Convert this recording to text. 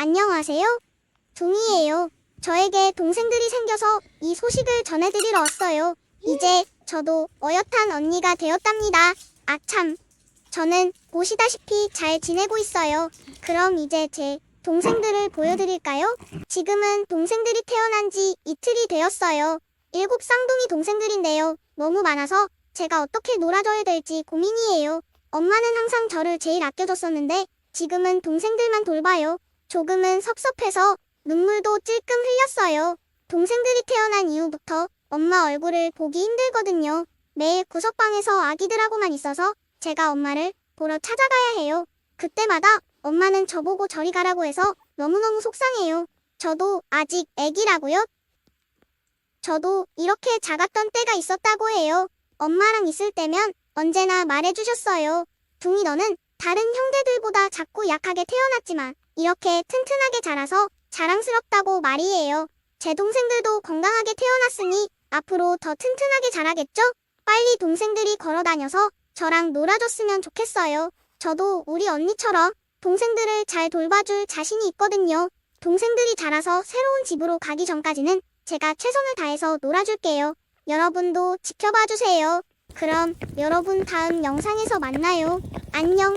안녕하세요. 둥이에요. 저에게 동생들이 생겨서 이 소식을 전해드리러 왔어요. 이제 저도 어엿한 언니가 되었답니다. 아참. 저는 보시다시피 잘 지내고 있어요. 그럼 이제 제 동생들을 보여드릴까요? 지금은 동생들이 태어난 지 이틀이 되었어요. 일곱 쌍둥이 동생들인데요. 너무 많아서 제가 어떻게 놀아줘야 될지 고민이에요. 엄마는 항상 저를 제일 아껴줬었는데 지금은 동생들만 돌봐요. 조금은 섭섭해서 눈물도 찔끔 흘렸어요. 동생들이 태어난 이후부터 엄마 얼굴을 보기 힘들거든요. 매일 구석방에서 아기들하고만 있어서 제가 엄마를 보러 찾아가야 해요. 그때마다 엄마는 저보고 저리 가라고 해서 너무너무 속상해요. 저도 아직 애기라고요? 저도 이렇게 작았던 때가 있었다고 해요. 엄마랑 있을 때면 언제나 말해주셨어요. 둥이 너는 다른 형제들보다 작고 약하게 태어났지만 이렇게 튼튼하게 자라서 자랑스럽다고 말이에요. 제 동생들도 건강하게 태어났으니 앞으로 더 튼튼하게 자라겠죠? 빨리 동생들이 걸어 다녀서 저랑 놀아줬으면 좋겠어요. 저도 우리 언니처럼 동생들을 잘 돌봐줄 자신이 있거든요. 동생들이 자라서 새로운 집으로 가기 전까지는 제가 최선을 다해서 놀아줄게요. 여러분도 지켜봐 주세요. 그럼 여러분 다음 영상에서 만나요. 안녕.